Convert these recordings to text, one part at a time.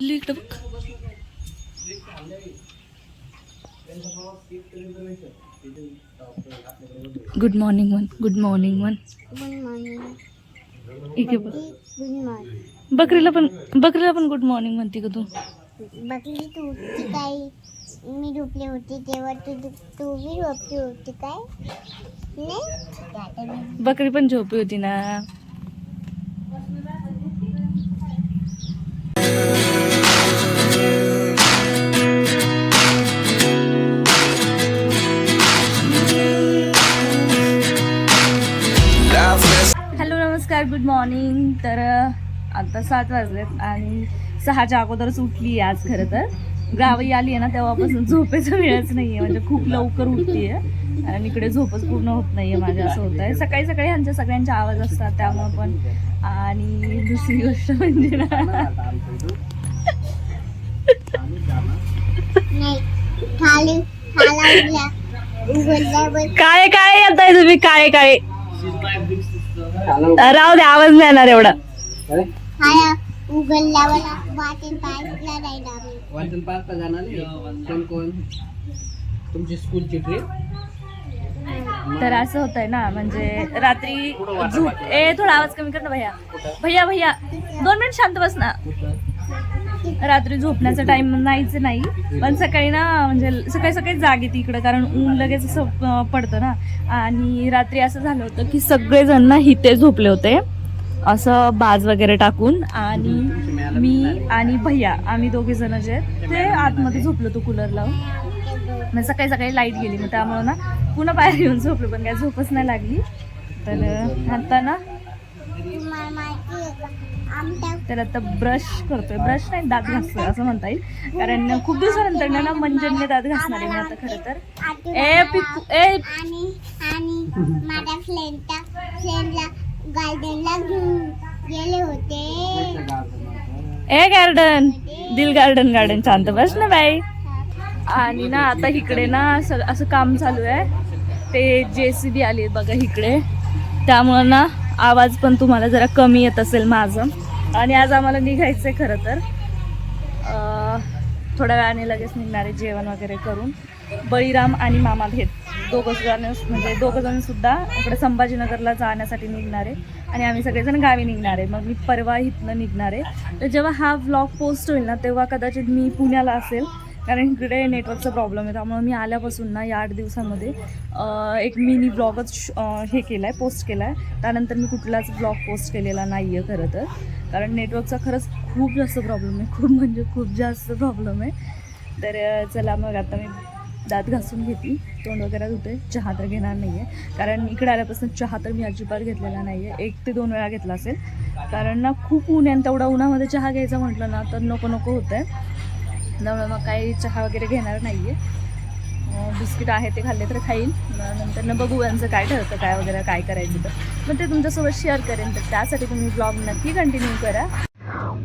इल्ली इकडं good morning one good morning one इकडे बघ गुड मॉर्निंग बकरीला पण बकरीला पण गुड मॉर्निंग म्हणते का तू बघली तू उठती काय मी झोपले होते तेव्हा तू तू बी झोपली होती काय नाही बकरी पण झोपी होती ना गुड मॉर्निंग. तर आता सात वाजलेत आणि सहाच्या अगोदरच उठली आहे आज खरं तर. गावी आली आहे ना तेव्हापासून झोपेचा वेळच नाही आहे म्हणजे खूप लवकर उठते आणि इकडे झोपच पूर्ण होत नाही आहे माझ्या असं होत आहे सकाळी सकाळी ह्यांच्या सगळ्यांचे आवाज असतात त्यामुळं पण. आणि दुसरी गोष्ट म्हणजे ना नाही खाली खाला उघडला उघडल्यावर काळे काळे येताय तुम्ही काळे काळे. राहू दे आवाज नाही येणार एवढा. वाचन जाणार. कोण कोण? तुमची स्कूलची ट्रिप तर असं होतंय ना म्हणजे रात्री झोप ए थोडा आवाज कमी कर ना भैया. भैया भैया दोन मिनिट शांत बस ना. रात्री झोपण्याचा टाइम नाहीच नाही. पण सकाळी ना म्हणजे सकाळी सकाळी जाग येते इकडं कारण ऊन लगेच असं पडतं ना. आणि रात्री असं झालं होतं की सगळेजण ना इथे झोपले होते. असं बाज वगैरे टाकून आणि मी आणि भैया आम्ही दोघे जण जे आहेत, ते आतमध्ये झोपलो होतो कूलर लावून. मग सकाळी सकाळी लाइट गेली. मग त्यामुळं ना पुन्हा बाहेर येऊन झोपलो. पण काय झोपच नाही लागली. तर आता ना तर आता ब्रश करतोय. ब्रश नाही दात घासतोय असं म्हणता येईल. कारण खूप दिवसानंतर ना मंजनने दात घासणार आहे मी आता खरं तर. ए पिकू ए. आणि आणि माझ्या फ्रेंडच्या फ्रेंडला गार्डनला घेऊन गेले होते. ए गार्डन दिल गार्डन गार्डन शांत बस ना बाई. आणि ना आता इकडे ना असं असं काम चालू आहे. ते जे सी बी आली बघा इकडे. त्यामुळं ना आवाज पण तुम्हाला जरा कमी येत असेल माझं. आणि आज आम्हाला निघायचं आहे खरं तर. थोड्या वेळाने लगेच निघणारे जेवण वगैरे करून. बळीराम आणि मामा भेट. दोघं जण म्हणजे दोघं जण सुद्धा इकडे संभाजीनगरला जाण्यासाठी निघणार. आहे आणि आम्ही सगळेजण गावी निघणार. आहे मग मी परवा इथनं निघणार. आहे तर जेव्हा हा व्लॉग पोस्ट होईल ना तेव्हा कदाचित मी पुण्याला असेल. कारण इकडे नेटवर्कचा प्रॉब्लेम आहे त्यामुळे मी आल्यापासून ना या आठ दिवसामध्ये एक मिनी ब्लॉगच हे केला आहे पोस्ट केला आहे त्यानंतर मी कुठलाच ब्लॉग पोस्ट केलेला नाही आहे खरं तर. कारण नेटवर्कचा खरंच खूप जास्त प्रॉब्लेम आहे. खूप म्हणजे खूप जास्त प्रॉब्लेम आहे. तर चला मग आता मी दात घासून घेते. तोंड वगैरे धुते. चहा तर घेणार नाही आहे कारण इकडे आल्यापासून चहा तर मी अजिबात घेतलेला नाही आहे एक ते दोन वेळा घेतला असेल. कारण ना खूप ऊन आहे आणि उन्हामध्ये चहा घ्यायचं म्हटलं ना तर नको नको होतं आहे त्यामुळे मग काही चहा वगैरे घेणार नाही आहे बिस्किट आहे ते खाल्ले तर खाईल नंतर न बघू यांचं काय ठरतं काय वगैरे काय करायचं तर. मग ते तुमच्यासोबत शेअर करेन. तर त्यासाठी तुम्ही ब्लॉग नक्की कंटिन्यू करा.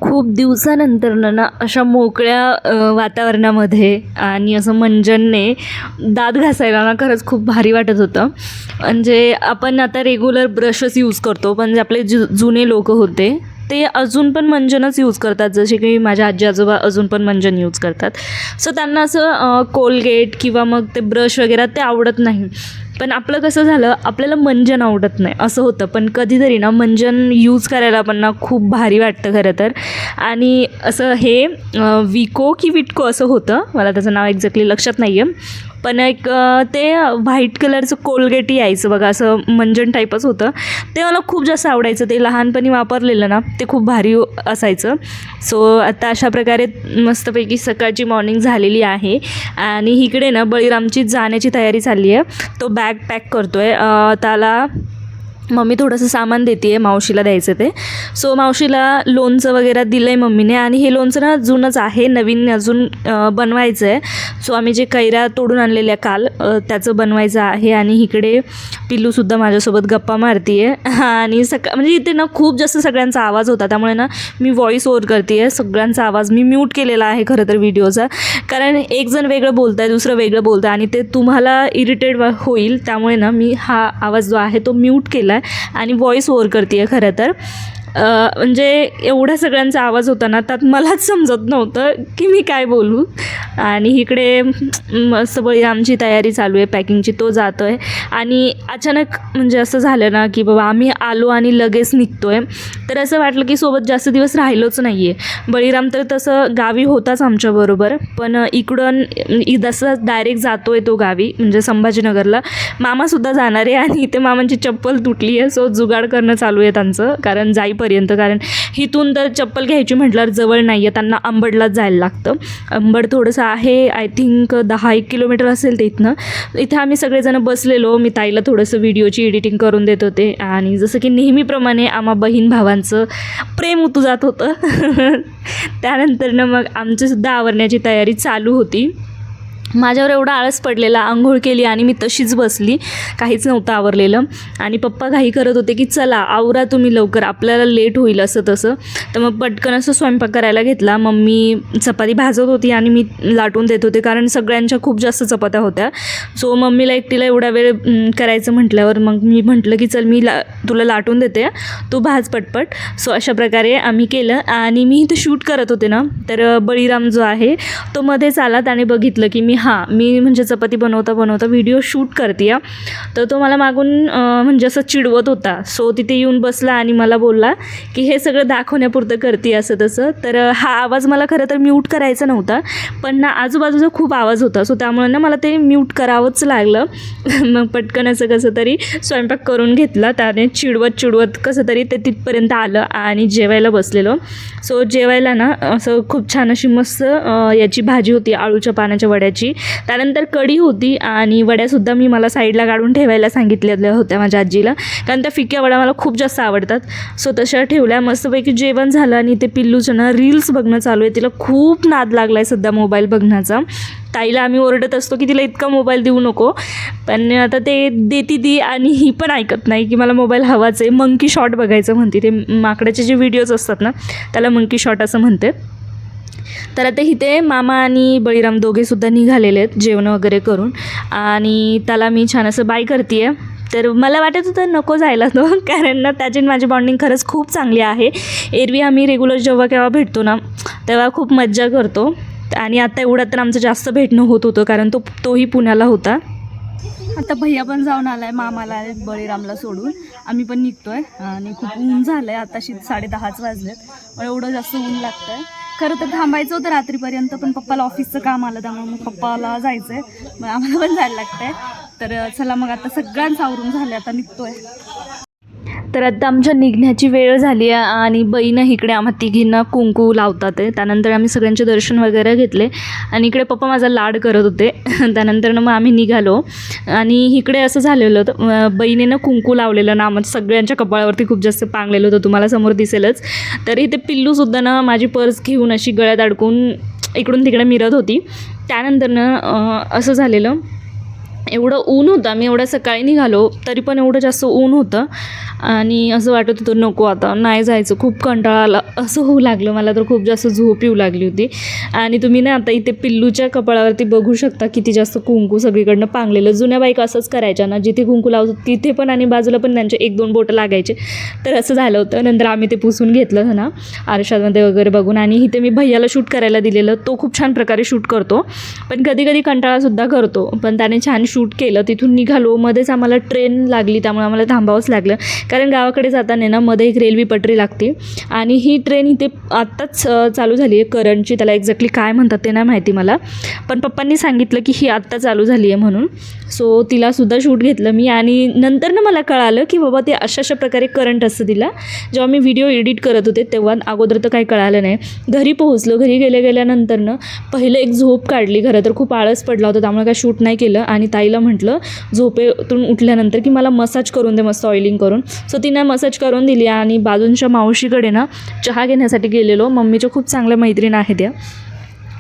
खूप दिवसानंतर ना अशा मोकळ्या वातावरणामध्ये आणि असं मंजनने दात घासायला ना खरंच खूप भारी वाटत होतं. म्हणजे आपण आता रेग्युलर ब्रशच यूज करतो. पण जे आपले जु जुने लोक होते ते अजून पण मंजनच यूज करतात. जसे की माझ्या आजी आजोबा अजून पण मंजन यूज करतात. सो त्यांना असं कोलगेट किंवा मग ते ब्रश वगैरे ते आवडत नाही. पण आपलं कसं झालं आपल्याला मंजन आवडत नाही. असं होतं. पण कधीतरी ना मंजन यूज करायला पण ना खूप भारी वाटतं खरं तर. आणि असं हे विको की विटको असं होतं. मला त्याचं नाव एक्झॅक्टली लक्षात नाही आहे पण एक ते व्हाईट कलरचं कोलगेट यायचं बघा असं मंजन टाईपच होतं. ते मला खूप जास्त आवडायचं. ते लहानपणी वापरलेलं ना ते खूप भारी असायचं. सो आता अशा प्रकारे मस्तपैकी सकाळची मॉर्निंग झालेली आहे. आणि इकडे ना बळीरामची जाण्याची तयारी चालली आहे. तो बॅग पॅक करतो आहे त्याला मम्मी थोडंसं सामान देते आहे मावशीला द्यायचं ते. सो मावशीला लोणचं वगैरे दिलं आहे मम्मीने आणि हे लोणचं ना जुनंच आहे नवीन अजून बनवायचं आहे सो आम्ही जे कैऱ्या तोडून आणलेल्या काल त्याचं बनवायचं आहे आणि इकडे पिल्लूसुद्धा माझ्यासोबत गप्पा मारते आहे आणि सका म्हणजे इथे ना खूप जास्त सगळ्यांचा आवाज होता त्यामुळे ना मी व्हॉईस ओव्हर करते आहे सगळ्यांचा आवाज मी म्यूट केलेला आहे खरं तर व्हिडिओचा कारण एक जण वेगळं बोलत आहे दुसरं वेगळं बोलतं आहे आणि ते तुम्हाला इरिटेट होईल त्यामुळे ना मी हा आवाज जो आहे तो म्यूट केला आहे आणि व्हॉईस ओवर करते आहे खरं तर. म्हणजे एवढ्या सगळ्यांचा आवाज होता ना त्यात मलाच समजत नव्हतं की मी काय बोलू. आणि इकडे मस्त बळीरामची तयारी चालू आहे पॅकिंगची तो जातो आहे आणि अचानक म्हणजे असं झालं ना की बाबा आम्ही आलो आणि लगेच निघतो आहे तर असं वाटलं की सोबत जास्त दिवस राहिलोच नाही आहे बळीराम तर तसं गावी होताच आमच्याबरोबर पण इकडून जसं डायरेक्ट जातो आहे तो गावी म्हणजे संभाजीनगरला. मामासुद्धा जाणार आहे आणि इथे मामांची चप्पल तुटली आहे सो जुगाड करणं चालू आहे त्यांचं. कारण जाई जाईपर्यंत कारण इथून तर चप्पल घ्यायची म्हटल्यावर जवळ नाही आहे त्यांना अंबडलाच जायला लागतं. अंबड थोडंसं आहे आय थिंक दहा एक किलोमीटर असेल ते इथनं. इथे आम्ही सगळेजण बसलेलो मी ताईला थोडंसं व्हिडिओची एडिटिंग करून देत होते. आणि जसं की नेहमीप्रमाणे आम्हा बहीण भावांचं प्रेम उतू जात होतं. त्यानंतरनं मग आमचीसुद्धा आवरण्याची तयारी चालू होती. माझ्यावर एवढा आळस पडलेला आंघोळ केली आणि मी तशीच बसली. काहीच नव्हतं आवरलेलं. आणि पप्पा घाई करत होते की चला आवरा तुम्ही लवकर आपल्याला लेट होईल असं तसं. तर मग पटकन असं स्वयंपाक करायला घेतला. मम्मी चपाती भाजत होती आणि मी लाटून देत होते कारण सगळ्यांच्या खूप जास्त चपात्या होत्या. सो मम्मीला एकटीला एवढा वेळ करायचं म्हटल्यावर मग मी म्हटलं की चल मी ला तुला लाटून देते. तू भाज पटपट. सो अशा प्रकारे आम्ही केलं. आणि मी इथं शूट करत होते ना तर बळीराम जो आहे तो मध्येच आला त्याने बघितलं की मी हां मी म्हणजे चपाती बनवता बनवता व्हिडिओ शूट करते तर तो मला मागून म्हणजे असं चिडवत होता. सो तिथे येऊन बसला आणि मला बोलला की हे सगळं दाखवण्यापुरतं करते असं तसं. तर हा आवाज मला खरं तर म्यूट करायचा नव्हता पण ना आजूबाजूचा खूप आवाज होता. सो त्यामुळे ना मला ते म्यूट करावंच लागलं. मग पटकन असं कसं तरी स्वयंपाक करून घेतला. त्याने चिडवत चिडवत कसं तरी ते तिथपर्यंत आलं आणि जेवायला बसलेलो. सो जेवायला ना असं खूप छान अशी मस्त याची भाजी होती आळूच्या पानाच्या वड्याची. त्यानंतर कढी होती आणि वड्यासुद्धा मी मला साईडला काढून ठेवायला सांगितलेल्या होत्या माझ्या आजीला. कारण त्या फिक्या वड्या मला खूप जास्त आवडतात. सो तशा ठेवल्या. मस्तपैकी जेवण झालं आणि ते पिल्लूचं ना रील्स बघणं चालू आहे. तिला खूप नाद लागला आहे सध्या मोबाईल बघण्याचा. ताईला आम्ही ओरडत असतो की तिला इतका मोबाईल देऊ नको. पण आता ते देती ती आणि ही पण ऐकत नाही की मला मोबाईल हवाच आहे. मंकी शॉट बघायचं म्हणते. ते माकडाचे जे व्हिडिओज असतात ना त्याला मंकी शॉट असं म्हणते. तर आता इथे मामा आणि बळीराम दोघेसुद्धा निघालेले आहेत जेवण वगैरे करून. आणि त्याला मी छान असं बाय करते आहे तर मला वाटत होतं नको जायला तो कारण ना त्याची आणि माझी बॉन्डिंग खरंच खूप चांगली आहे. एरवी आम्ही रेग्युलर जेव्हा केव्हा भेटतो ना तेव्हा खूप मज्जा करतो. आणि आता एवढं तर आमचं जास्त भेटणं होत होतं कारण तो तोही पुण्याला होता. आता भैया पण जाऊन आलाय मामाला आहे बळीरामला सोडून. आम्ही पण निघतोय. आणि खूप ऊन झालंय आताशी साडे दहाच वाजलेत. पण एवढं जास्त ऊन लागतंय. खरं तर थांबायचं होतं रात्रीपर्यंत पण पप्पाला ऑफिसचं काम आलं त्यामुळे मग पप्पाला जायचंय. मग आम्हाला पण जायला लागतंय. तर चला मग आता सगळ्यांचं आवरून झाले आता निघतोय. तर आता आमच्या निघण्याची वेळ झाली आहे आणि बहीणं इकडे आम्हा तिघींना कुंकू लावतात आहे. त्यानंतर आम्ही सगळ्यांचे दर्शन वगैरे घेतले आणि इकडे पप्पा माझा लाड करत होते. त्यानंतर मग आम्ही निघालो आणि इकडे असं झालेलं होतं बहिणीनं कुंकू लावलेलं ना आम्हाला सगळ्यांच्या कपाळावरती खूप जास्त पांगलेलं होतं तुम्हाला समोर दिसेलच. तर इथे पिल्लूसुद्धा ना माझी पर्स घेऊन अशी गळ्यात अडकून इकडून तिकडे मिरत होती. त्यानंतरनं असं झालेलं एवढं ऊन होतं. आम्ही एवढ्या सकाळी निघालो तरी पण एवढं जास्त ऊन होतं. आणि असं वाटत होतं नको आता नाही जायचं. खूप कंटाळा आला. असं होऊ लागलं मला तर खूप जास्त झोप येऊ लागली होती. आणि तुम्ही ना आता इथे पिल्लूच्या कपाळावरती बघू शकता किती जास्त कुंकू सगळीकडनं पांगलेलं. जुन्या बाईक असंच करायच्या ना जिथे कुंकू लावतो तिथे पण आणि बाजूला पण त्यांचे एक दोन बोटं लागायचे. तर असं झालं होतं. नंतर आम्ही ते पुसून घेतलं ना आरशामध्ये वगैरे बघून. आणि इथे मी भैयाला शूट करायला दिलेलं. तो खूप छान प्रकारे शूट करतो. पण कधी कधी कंटाळासुद्धा करतो. पण त्याने छान शूट केलं तिथून निघालो. मध्येच आम्हाला ट्रेन लागली त्यामुळे आम्हाला थांबावंच लागलं. कारण गावाकडे जाताना ना मध्ये एक रेल्वे पटरी लागते. आणि ही ट्रेन इथे आत्ताच चालू झाली आहे. करंटची त्याला एक्झॅक्टली काय म्हणतात ते नाही माहिती मला. पण पप्पांनी सांगितलं की ही आत्ता चालू झाली आहे म्हणून. सो तिलासुद्धा शूट घेतलं मी. आणि नंतर ना मला कळालं की बाबा ते अशा अशा प्रकारे करंट असतं तिला. जेव्हा मी व्हिडिओ एडिट करत होते तेव्हा अगोदर तर काही कळालं नाही. घरी पोहोचलो. घरी गेल्या गेल्यानंतरनं पहिलं एक झोप काढली. खरं तर खूप आळस पडला होता त्यामुळे काय शूट नाही केलं. आणि ताईला म्हटलं झोपेतून उठल्यानंतर की मला मसाज करून दे मस्त ऑइलिंग करून. सो तिने मसाज करून दिली आणि बाजूंच्या मावशीकडे ना चहा घेण्यासाठी गेलेलो. मम्मीच्या खूप चांगल्या मैत्रीण आहेत त्या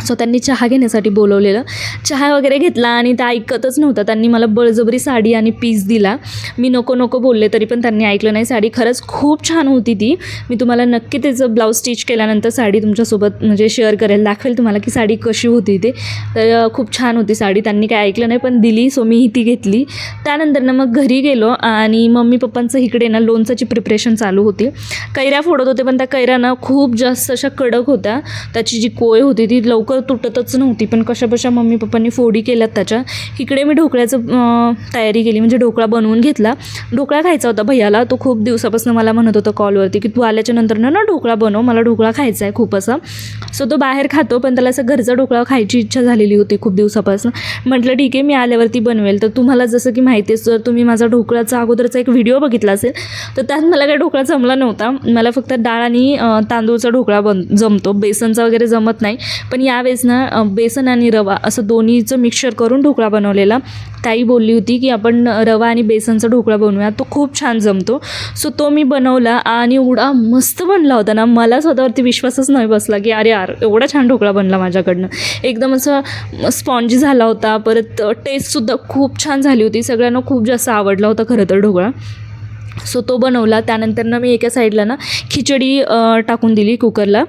सो त्यांनी चहा घेण्यासाठी बोलवलेलं. चहा वगैरे घेतला आणि त्या ऐकतच नव्हतं. त्यांनी मला बळजबरी साडी आणि पीस दिला. मी नको नको बोलले तरी पण त्यांनी ऐकलं नाही. साडी खरंच खूप छान होती ती. मी तुम्हाला नक्की त्याचं ब्लाऊज स्टिच केल्यानंतर साडी तुमच्यासोबत म्हणजे शेअर करेल. दाखवेल तुम्हाला की साडी कशी होती ते. तर खूप छान होती साडी. त्यांनी काय ऐकलं नाही पण दिली. सो मी ती घेतली. त्यानंतर ना मग घरी गेलो आणि मम्मी पप्पांचं इकडे ना लोणचाची प्रिपरेशन चालू होती. कैऱ्या फोडत होते पण त्या कैऱ्या ना खूप जास्त अशा कडक होत्या. त्याची जी कोय होती ती लवकर तुटतच नव्हती. पण कशाबशा मम्मी पप्पांनी फोडी केल्यात त्याच्या. इकडे मी ढोकळ्याचं तयारी केली. म्हणजे ढोकळा बनवून घेतला. ढोकळा खायचा होता भैयाला. तो खूप दिवसापासून मला म्हणत होता कॉलवरती की तू आल्याच्यानंतर ना ना ढोकळा बनव. मला ढोकळा खायचा आहे खूप असा. सो तो बाहेर खातो पण त्याला असं घरचा ढोकळा खायची इच्छा झालेली होती खूप दिवसापासून. म्हटलं ठीक आहे मी आल्यावरती बनवेल. तर तुम्हाला जसं की माहिती आहे जर तुम्ही माझा ढोकळाचा अगोदरचा एक व्हिडिओ बघितला असेल तर त्यात मला काही ढोकळा जमला नव्हता. मला फक्त डाळ आणि तांदूळचा ढोकळा बन जमतो. बेसनचा वगैरे जमत नाही. पण या त्यावेळेस ना बेसन आणि रवा असं दोन्हीचं मिक्सचर करून ढोकळा बनवलेला. ताई बोलली होती की आपण रवा आणि बेसनचा ढोकळा बनवूया तो खूप छान जमतो. सो तो मी बनवला आणि एवढा मस्त बनला होता ना. मला स्वतःवरती विश्वासच नाही बसला की अरे यार एवढा छान ढोकळा बनला माझ्याकडनं. एकदम असं स्पॉन्जी झाला होता. परत टेस्टसुद्धा खूप छान झाली होती. सगळ्यांना खूप जास्त आवडला होता खरं तर ढोकळा. सो तो बनवला. त्यानंतर ना मी एका साईडला ना खिचडी टाकून दिली कुकरला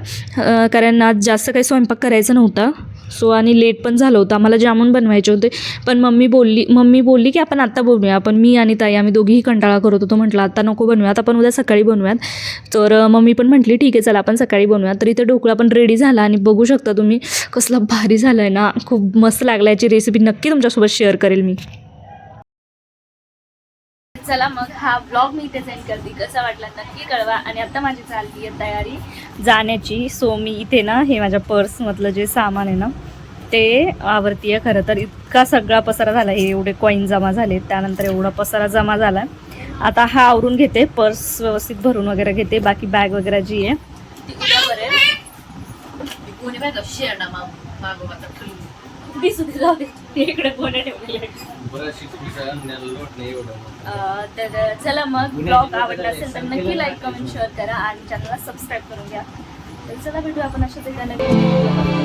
कारण आज जास्त काही स्वयंपाक करायचा नव्हता. सो आणि लेट पण झालं होतं. आम्हाला जामून बनवायचे होते. पण मम्मी बोलली मम्मी बोलली की आपण आत्ता बनवूया. आपण मी आणि ताई आम्ही दोघीही कंटाळा करत होतो. म्हटलं आता नको बनवूयात. आपण उद्या सकाळी बनवूयात. तर मम्मी पण म्हटली ठीक आहे चला आपण सकाळी बनवूयात. तर इथे ढोकळा पण रेडी झाला. आणि बघू शकता तुम्ही कसला भारी झाला आहे ना. खूप मस्त लागला याची रेसिपी नक्की तुमच्यासोबत शेअर करेल मी. चला मग हा ब्लॉग मी इथे सेंड करते. कसा वाटला नक्की कळवा. आणि आता माझी चालली आहे तयारी जाण्याची. सो मी इथे ना हे माझ्या पर्समधलं जे सामान आहे ना ते आवरती आहे. खरं तर इतका सगळा पसारा झाला. हे एवढे कॉईन जमा झाले. त्यानंतर एवढा पसारा जमा झाला. आता हा आवरून घेते. पर्स व्यवस्थित भरून वगैरे घेते. बाकी बॅग वगैरे जी आहे. दिसू दे, जाऊ दे. ती इकडे कोणी ठेवली आहे अं, तर चला मग ब्लॉग आवडला असेल तर नक्की लाईक कमेंट शेअर करा आणि चॅनलला सबस्क्राईब करून घ्या तर चला भेटू आपण अशाच एका नवीन.